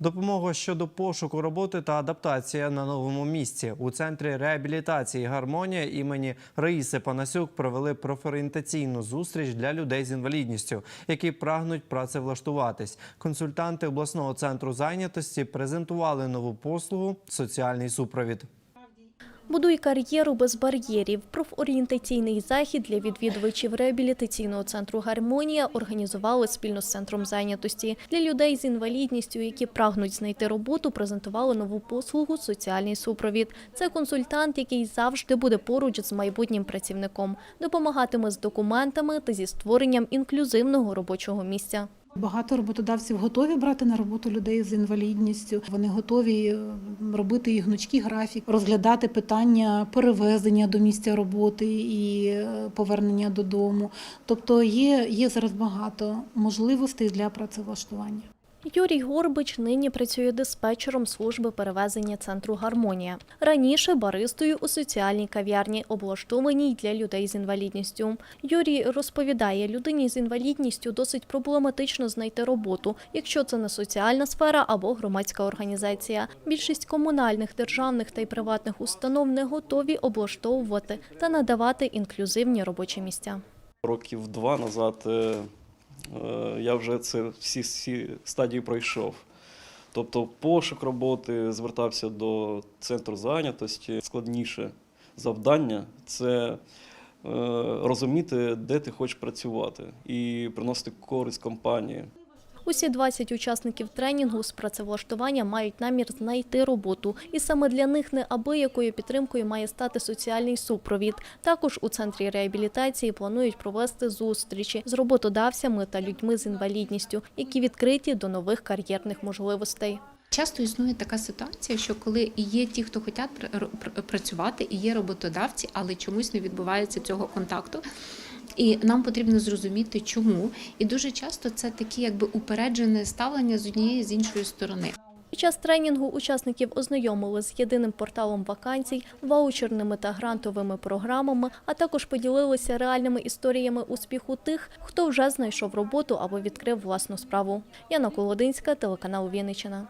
Допомога щодо пошуку роботи та адаптація на новому місці у центрі реабілітації гармонія імені Раїси Панасюк провели профорієнтаційну зустріч для людей з інвалідністю, які прагнуть працевлаштуватись. Консультанти обласного центру зайнятості презентували нову послугу соціальний супровід. Будуй кар'єру без бар'єрів. Профорієнтаційний захід для відвідувачів реабілітаційного центру Гармонія організували спільно з центром зайнятості. Для людей з інвалідністю, які прагнуть знайти роботу, презентували нову послугу соціальний супровід. Це консультант, який завжди буде поруч з майбутнім працівником, допомагатиме з документами та зі створенням інклюзивного робочого місця. Багато роботодавців готові брати на роботу людей з інвалідністю. Вони готові е, робити і гнучкі графік, розглядати питання перевезення до місця роботи і е, повернення додому. Тобто є, є зараз багато можливостей для працевлаштування. Юрій Горбич нині працює диспетчером служби перевезення центру Гармонія. Раніше баристою у соціальній кав'ярні, облаштованій для людей з інвалідністю. Юрій розповідає, людині з інвалідністю досить проблематично знайти роботу, якщо це не соціальна сфера або громадська організація. Більшість комунальних, державних та й приватних установ не готові облаштовувати та надавати інклюзивні робочі місця. Років два назад е, я вже це всі, всі стадії пройшов. Тобто пошук роботи, звертався до центру зайнятості. Складніше завдання це е, розуміти, де ти хочеш працювати і приносити користь компанії. Усі 20 учасників тренінгу з працевлаштування мають намір знайти роботу, і саме для них неабиякою підтримкою має стати соціальний супровід. Також у центрі реабілітації планують провести зустрічі з роботодавцями та людьми з інвалідністю, які відкриті до нових кар'єрних можливостей. Часто існує така ситуація, що коли є ті, хто хочуть пр- пр- працювати, і є роботодавці, але чомусь не відбувається цього контакту. І нам потрібно зрозуміти, чому. І дуже часто це такі, якби упереджене ставлення з однієї з іншої сторони. Під час тренінгу учасників ознайомили з єдиним порталом вакансій, ваучерними та грантовими програмами, а також поділилися реальними історіями успіху тих, хто вже знайшов роботу або відкрив власну справу. Яна Колодинська, телеканал Вінниччина.